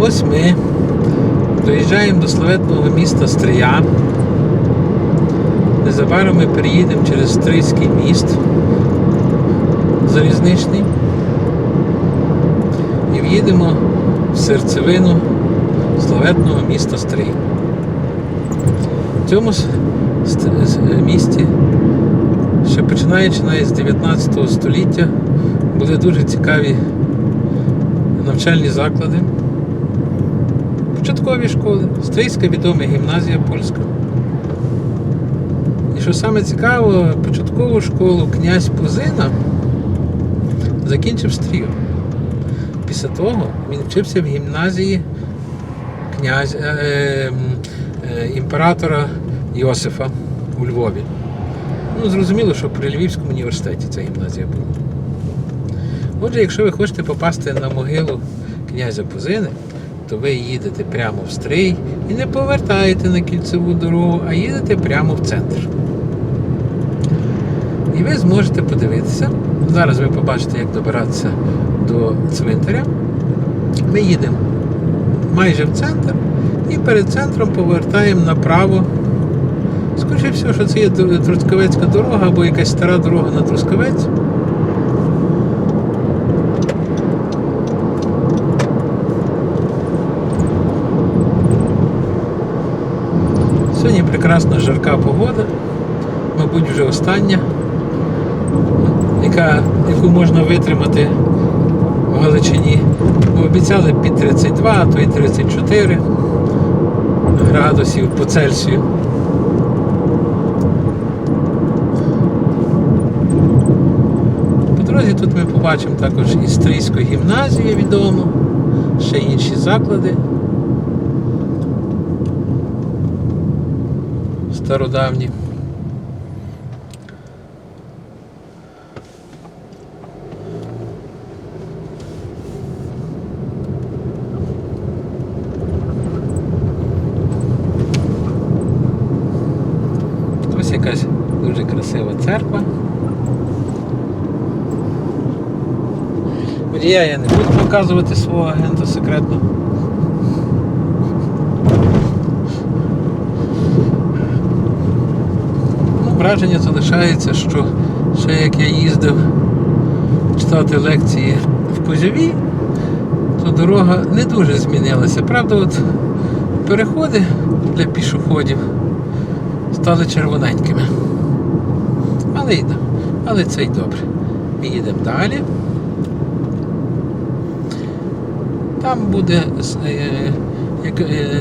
Ось ми доїжджаємо до славетного міста Стрия. Незабаром ми переїдемо через Стрийський міст залізничний і в'їдемо в серцевину славетного міста Стрий. В цьому місті, ще починаючи навіть з 19 століття, були дуже цікаві навчальні заклади, початкові школи, Стрийська відома гімназія польська. І що саме цікаво, початкову школу князь Пузина закінчив Стрію. Після того він вчився в гімназії князь, е, е, е, імператора Йосифа у Львові. Ну, зрозуміло, що при Львівському університеті ця гімназія була. Отже, якщо ви хочете попасти на могилу князя Пузини, то ви їдете прямо в Стрий і не повертаєте на кільцеву дорогу, а їдете прямо в центр. І ви зможете подивитися. Зараз ви побачите, як добиратися до цвинтаря. Ми їдемо майже в центр і перед центром повертаємо направо. Скоріше всього, що це є Тр- Трускавецька дорога або якась стара дорога на Трускавець. Прекрасна жарка погода, мабуть, вже остання, яка, яку можна витримати в Галичині. Бо обіцяли під 32, а то й 34 градусів по Цельсію. По дорозі тут ми побачимо також історійську гімназію відому, ще інші заклади. Стародавні. Ось якась дуже красива церква. Водія я не буду показувати свого агента секретно. Враження залишається, що ще як я їздив читати лекції в Козяві, то дорога не дуже змінилася. Правда, от переходи для пішоходів стали червоненькими. Але й але це й добре. Ми їдемо далі. Там буде е,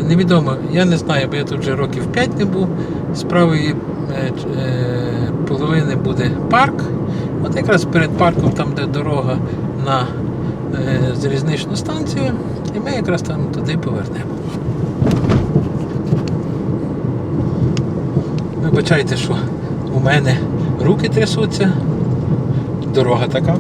невідомо, я не знаю, бо я тут вже років 5 не був. З правої е, е, половини буде парк. От якраз перед парком, там, де дорога на е, залізничну станцію, і ми якраз там туди повернемо. Вибачайте, що у мене руки трясуться. Дорога така.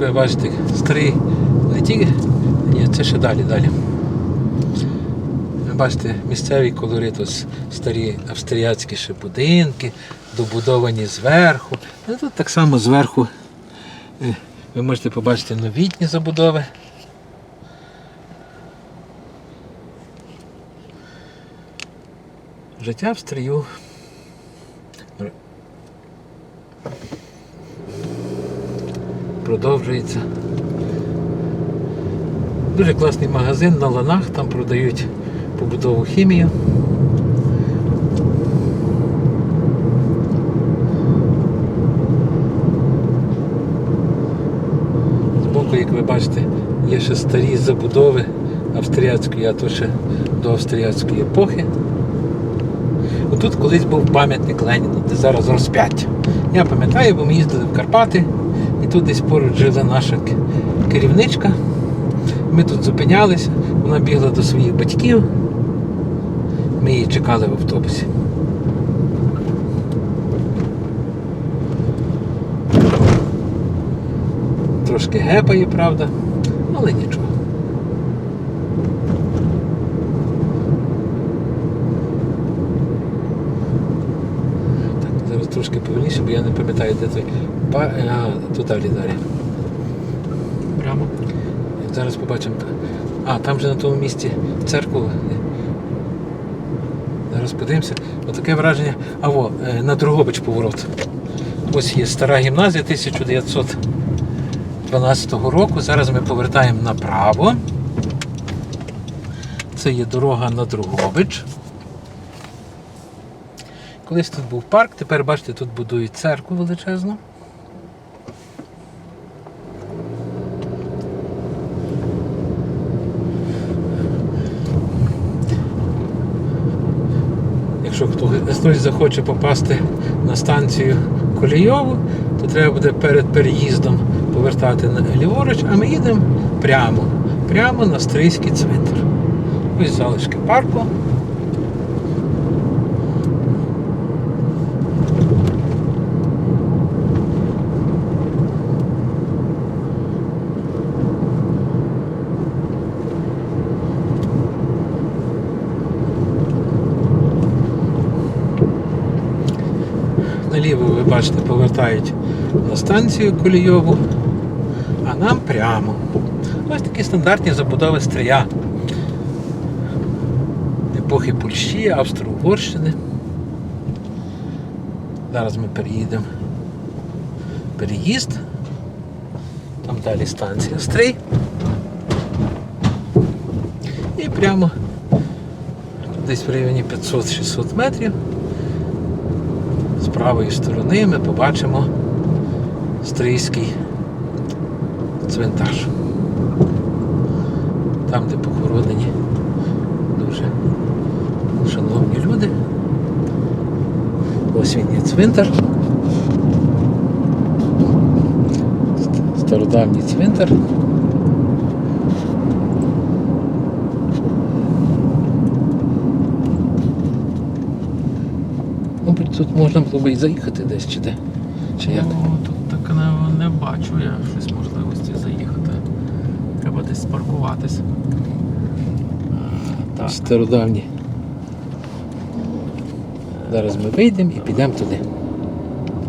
Як ви бачите, старий не. Ні, це ще далі, далі. Ви бачите, місцевий колорит, ось старі австріяцькі ще будинки, добудовані зверху. Ну, тут так само зверху е, ви можете побачити новітні забудови. Життя в стрію. Продовжується. Дуже класний магазин на ланах, там продають побутову хімію. Збоку, як ви бачите, є ще старі забудови австріяцької, а то ще до австріяцької епохи. Отут колись був пам'ятник Леніну, де зараз розп'яття. Я пам'ятаю, бо ми їздили в Карпати, тут десь поруч жила наша керівничка. Ми тут зупинялися, вона бігла до своїх батьків. Ми її чекали в автобусі. Трошки гепає, правда, але нічого. Так, зараз трошки повільніше, бо я не пам'ятаю, де той. Па... А, тут далі далі. Прямо. Зараз побачимо. А, там же на тому місці церкву. Зараз подивимося. Отаке враження. А во, е, на Другобич поворот. Ось є стара гімназія 1912 року. Зараз ми повертаємо направо. Це є дорога на Другобич. Колись тут був парк, тепер бачите, тут будують церкву величезну. Якщо хтось захоче попасти на станцію Колійову, то треба буде перед переїздом повертати на ліворуч, а ми їдемо прямо, прямо на Стрийський цвинтар. Ось залишки парку. Наліво ви бачите, повертають на станцію Колійову, а нам прямо. Ось такі стандартні забудови стрия. Епохи Польщі, Австро-Угорщини. Зараз ми переїдемо. Переїзд. Там далі станція Стрий. І прямо десь в районі 500-600 метрів. Правої сторони ми побачимо Стрийський цвинтар. Там, де похоронені дуже шановні люди. Ось він є цвинтар. Стародавній цвинтар. Мабуть, тут можна було б і заїхати десь чи де. Чи як? Ну, тут так не, не бачу я щось можливості заїхати. Треба десь спаркуватись. Стародавні. Зараз ми вийдемо і підемо туди.